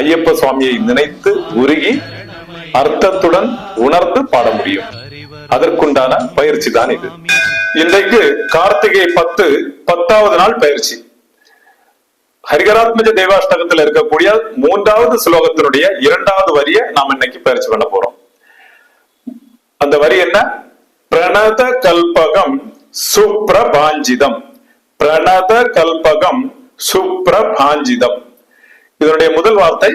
ஐயப்ப சுவாமியை நினைத்து உருகி அர்த்தத்துடன் உணர்ந்து பாட முடியும். அதற்குண்டான பயிற்சி தான் இது. இன்றைக்கு கார்த்திகை பத்து பத்தாவது நாள் பயிற்சி. ஹரிகராத்மஜ தேவாஷ்டகத்தில் இருக்கக்கூடிய மூன்றாவது ஸ்லோகத்தினுடைய இரண்டாவது வரியை நாம் இன்னைக்கு பயிற்சி பண்ண போறோம். அந்த வரி என்ன? பிரணத கல்பகம் சுப்ரபாஞ்சிதம். பிரணத கல்பகம் சுப்ரபாஞ்சிதம். இதனுடைய முதல் வார்த்தை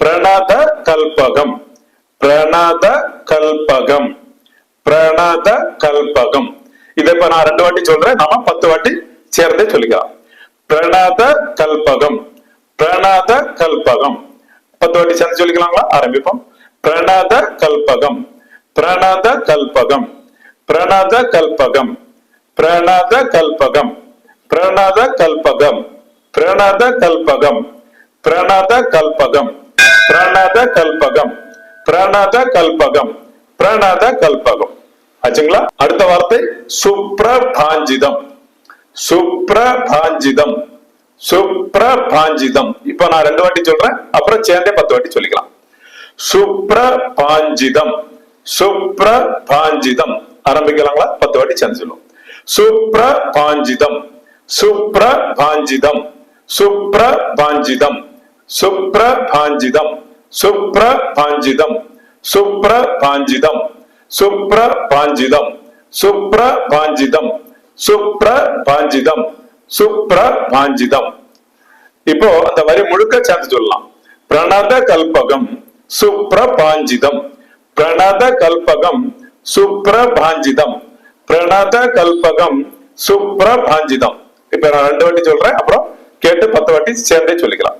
பிரணத கல்பகம் பிரணத கல்பகம் பிரணத கல்பகம் இதை இப்ப நான் ரெண்டு வாட்டி சொல்றேன் நாம பத்து வாட்டி சேர்ந்தே சொல்லிக்கலாம் பிரணத கல்பகம் பிரணத கல்பகம் பத்து வாட்டி சேர்ந்து சொல்லிக்கலாங்களா ஆரம்பிப்போம் பிரணத கல்பகம் பிரணத கல்பகம் பிரணத கல்பகம் பிரணத கல்பகம் பிரணத கல்பகம் பிரணத கல்பகம் பிரணத கல்பகம். பிரணத கல்பகம். பிரணத கல்பகம். பிரணத கல்பகம். ஆச்சுங்களா? அடுத்த வார்த்தை சுப்ரபாஞ்சிதம். சுப்ரபாஞ்சிதம். சுப்ரபாஞ்சிதம். இப்ப நான் ரெண்டு வாட்டி சொல்றேன் அப்புறம் சேர்ந்தே பத்து வாட்டி சொல்லிக்கலாம். சுப்ரபாஞ்சிதம். சுப்ரபாஞ்சிதம். ஆரம்பிக்கலாங்களா? பத்து வாட்டி சேர்ந்து சொல்லுவோம். சுப்ரபாஞ்சிதம். சுப்ரபாஞ்சிதம். சுப்ரபாஞ்சிதம். சுப்ரபாஞ்சிதம். சுப்ரபாஞ்சிதம். சுப்ரபாஞ்சிதம். சுப்ரபாஞ்சிதம். சுப்ரபாஞ்சிதம். சுப்ரபாஞ்சிதம். சுப்ரபாஞ்சிதம். இப்போ அந்த வரி முழுக்க சேர்த்து சொல்லலாம். பிரணத கல்பகம் சுப்ரபாஞ்சிதம். பிரணத கல்பகம் சுப்ரபாஞ்சிதம். பிரணத கல்பகம் சுப்ரபாஞ்சிதம். இப்ப நான் ரெண்டு வாட்டி சொல்றேன். அப்புறம் கேட்டு பத்து வாட்டி சேர்ந்தே சொல்லிக்கலாம்.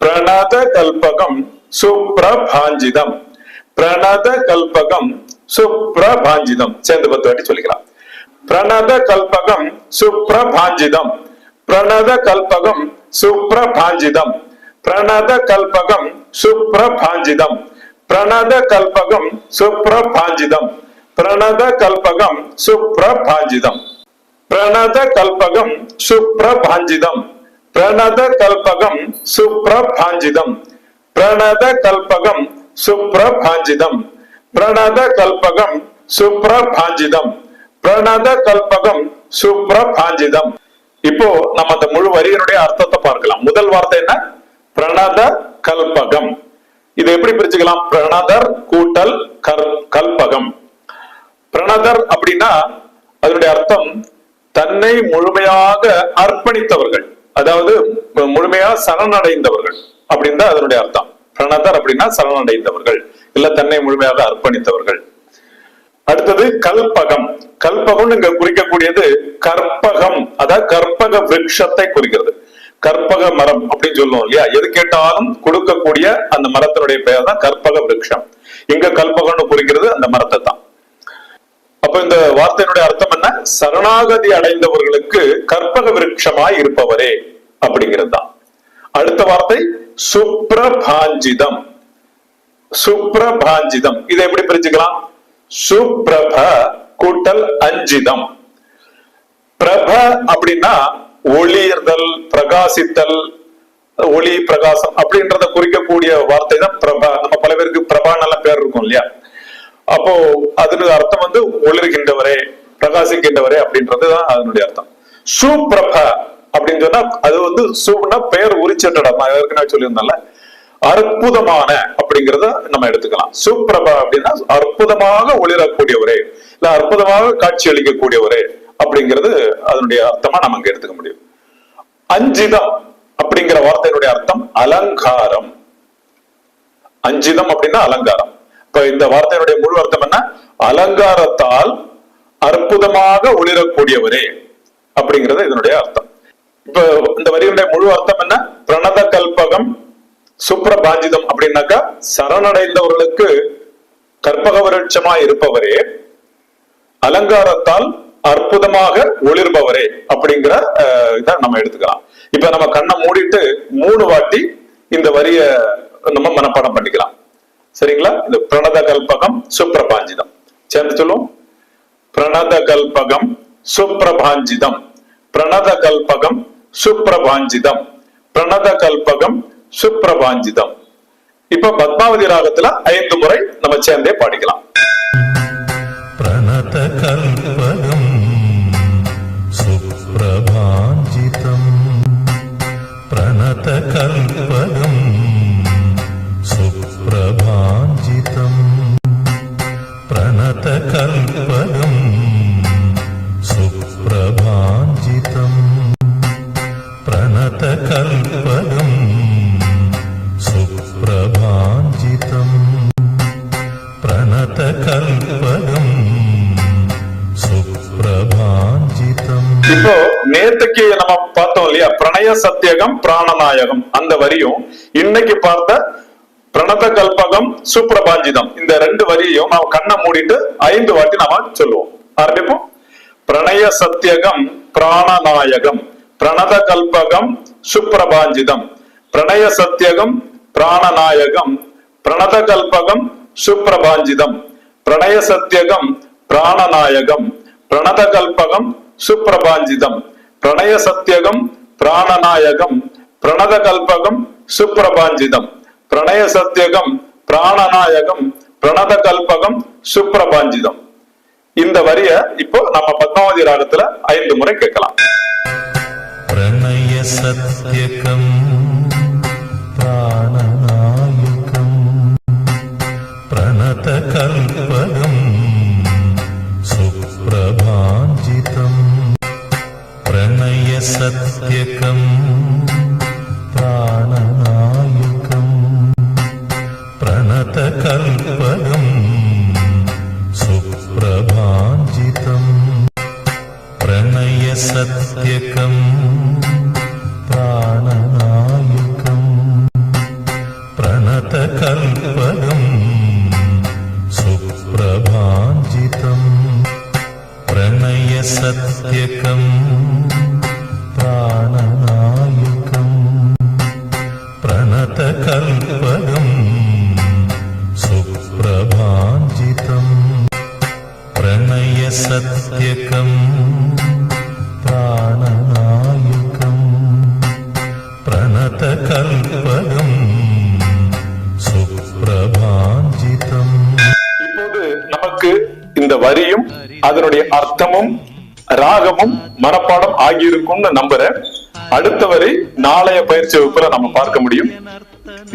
பிரணத கல்பகம் சுப்ரபாஞ்சிதம். பிரணத கல்பகம் சுப்ரபாஞ்சிதம். சேர்ந்து பத்து வாட்டி சொல்லிக்கலாம். பிரணத கல்பகம் சுப்ரபாஞ்சிதம். பிரணத கல்பகம் சுப்ரபாஞ்சிதம். பிரணத கல்பகம் சுப்ரபாஞ்சிதம். பிரணத கல்பகம் சுப்ரபாஞ்சிதம். பிரணத கல்பகம் சுப்ரபாஞ்சிதம். பிரணத கல்பகம் சுப்ரபாஞ்சிதம். பிரணத கல்பகம் சுப்ரபாஞ்சிதம். பிரணத கல்பகம் சுப்ரபாஞ்சிதம். பிரணத கல்பகம் சுப்ரபாஞ்சிதம். பிரணத கல்பகம் சுப்ரபாஞ்சிதம். இப்போ நம்ம அந்த முழு வரியினுடைய அர்த்தத்தை பார்க்கலாம். முதல் வார்த்தை என்ன? பிரணத கல்பகம். இதை எப்படி பிரிச்சுக்கலாம்? பிரணதர் கூட்டல் கல்பகம். பிரணதர் அப்படின்னா அதனுடைய அர்த்தம் தன்னை முழுமையாக அர்ப்பணித்தவர்கள். அதாவது முழுமையா சரணடைந்தவர்கள் அப்படின்னு தான் அதனுடைய அர்த்தம். பிரணதர் அப்படின்னா சரணடைந்தவர்கள். இல்ல தன்னை முழுமையாக அர்ப்பணித்தவர்கள். அடுத்தது கல்பகம். கல்பகம் இங்க குறிக்கக்கூடியது கற்பகம். அதாவது கற்பக விருட்சத்தை குறிக்கிறது. கற்பக மரம் அப்படின்னு சொல்லுவோம் இல்லையா? எது கேட்டாலும் கொடுக்கக்கூடிய அந்த மரத்தினுடைய பெயர் தான் கற்பக விருட்சம் இங்க கல்பகம்னு குறிக்கிறது அந்த மரத்தை தான் அப்ப இந்த வார்த்தையினுடைய அர்த்தம் சரணாகதி அடைந்தவர்களுக்கு கற்பக விருட்சமாய் இருப்பவரே அப்படிங்கிறது தான் அடுத்த வார்த்தை சுப்ரபாஞ்சிதம். சுப்ரபாஞ்சிதம். இதை எப்படி பிரிச்சுக்கலாம்? சுப்ரப கூட்டல் அஞ்சிதம். பிரப அப்படின்னா ஒளிர்தல் பிரகாசித்தல் ஒளி பிரகாசம் அப்படின்றத குறிக்கக்கூடிய வார்த்தை தான் பிரபா. நம்ம பல பேருக்கு பிரபா நல்ல பேர் இருக்கும் இல்லையா? அப்போ அதுக்கு அர்த்தம் வந்து ஒளிர்கின்றவரே. பிரகாசிக்கின்றவரே அப்படின்றதுதான் அதனுடைய அர்த்தம். சுப்ரப அப்படின்னு சொன்னா அது வந்து சூப்னா பெயர் உரிச்சட்டடம் நான் ஏற்கனவே சொல்லியிருந்தேன்ல. அற்புதமான அப்படிங்கறத நம்ம எடுத்துக்கலாம். சுப்ரபா அப்படின்னா அற்புதமாக ஒளிரக்கூடியவரே இல்ல அற்புதமாக காட்சி அளிக்கக்கூடியவரே அப்படிங்கிறது அதனுடைய அர்த்தமா நம்ம அங்க எடுத்துக்க முடியும். அஞ்சிதம் அப்படிங்கிற வார்த்தையினுடைய அர்த்தம் அலங்காரம். அஞ்சிதம் அப்படின்னா அலங்காரம். இப்ப இந்த வார்த்தையினுடைய முழு அர்த்தம் என்ன? அலங்காரத்தால் அற்புதமாக ஒளிரக்கூடியவரே அப்படிங்கறது இதனுடைய அர்த்தம். இப்ப இந்த வரியுடைய முழு அர்த்தம் என்ன? பிரணத கல்பகம் சுப்ரபாஞ்சிதம் அப்படின்னாக்கா சரணடைந்தவர்களுக்கு கற்பக விருட்சமா இருப்பவரே அலங்காரத்தால் அற்புதமாக ஒளிர்பவரே அப்படிங்கிற இதை நம்ம எடுத்துக்கலாம். இப்ப நம்ம கண்ணை மூடிட்டு மூணு வாட்டி இந்த வரிய நம்ம மனப்பாடம் பண்ணிக்கலாம். சரிங்களா? இந்த பிரணத கல்பகம் சுப்ரபாஞ்சிதம். சேர்ந்து சொல்லுவோம். பிரணத கல்பகம் சுப்பிரபாஞ்சிதம் பிரணத கல்பகம் சுப்பிரபாஞ்சிதம் பிரணத கல்பகம் சுப்பிரபாஞ்சிதம் இப்ப பத்மாவதி ராகத்துல ஐந்து முறை நம்ம சேர்ந்தே பாடிக்கலாம். பிரணத கல்பகம் சுப்பிரபாஞ்சிதம் பிரணத கல்பகம் பிரணய சத்தியகம் பிராணநாயகம். அந்த வரியும் இன்னைக்கு பார்த்த பிரணத கல்பகம் சுப்ரபாஞ்சிதம். இந்த ரெண்டு வரியையும் நாம் கண்ணை மூடிட்டு ஐந்து வாட்டி நாம சொல்லுவோம். ஆரம்பிப்போம். பிரணய சத்தியகம் பிராணநாயகம். பிரணத கல்பகம் சுப்ரபாஞ்சிதம். பிரணய சத்தியகம் பிராணநாயகம். பிரணத கல்பகம் சுப்ரபாஞ்சிதம். பிரணய சத்தியகம் பிராணநாயகம். பிரணத கல்பகம் சுப்ரபாஞ்சிதம். பிரணய சத்தியகம் பிராணநாயகம் பிரணத கல்பகம் சுப்பிரபாஞ்சிதம். பிரணய சத்தியகம் பிராணநாயகம் பிரணத கல்பகம் சுப்பிரபாஞ்சிதம். இந்த வரிய இப்போ நம்ம பத்மாவதி ராகத்துல ஐந்து முறை கேட்கலாம். பிரணய சத்தியகம் பிராணநாயகம் பிரணத கல்ப സത്യകം പ്രാണനായകം പ്രണതകൽപകം സുപ്രഭാഞ്ചിതം. പ്രണയസത്യകം പ്രാണനായകം പ്രണതകൽപകം സുപ്രഭാഞ്ചിതം. പ്രണയസത്യകം ప్రణయ సత్యకం ప్రాణనాయకం ప్రణతకల్పదం సుప్రభాంజితం இப்போது நமக்கு இந்த வரியும் அதனுடைய அர்த்தமும் ராகமும் மனப்பாடம் ஆகியிருக்கும்னு நம்புறேன் அடுத்த வரை நாளைய பயிற்சி வகுப்புல நம்ம பார்க்க முடியும்.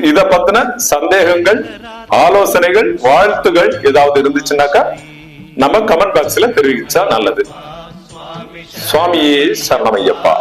இத பத்தின சந்தேகங்கள் ஆலோசனைகள் வாழ்த்துகள் ஏதாவது இருந்துச்சுன்னாக்கா நம்ம கமெண்ட் பாக்ஸ்ல தெரிவிச்சா நல்லது. சுவாமியே சரணமையப்பா.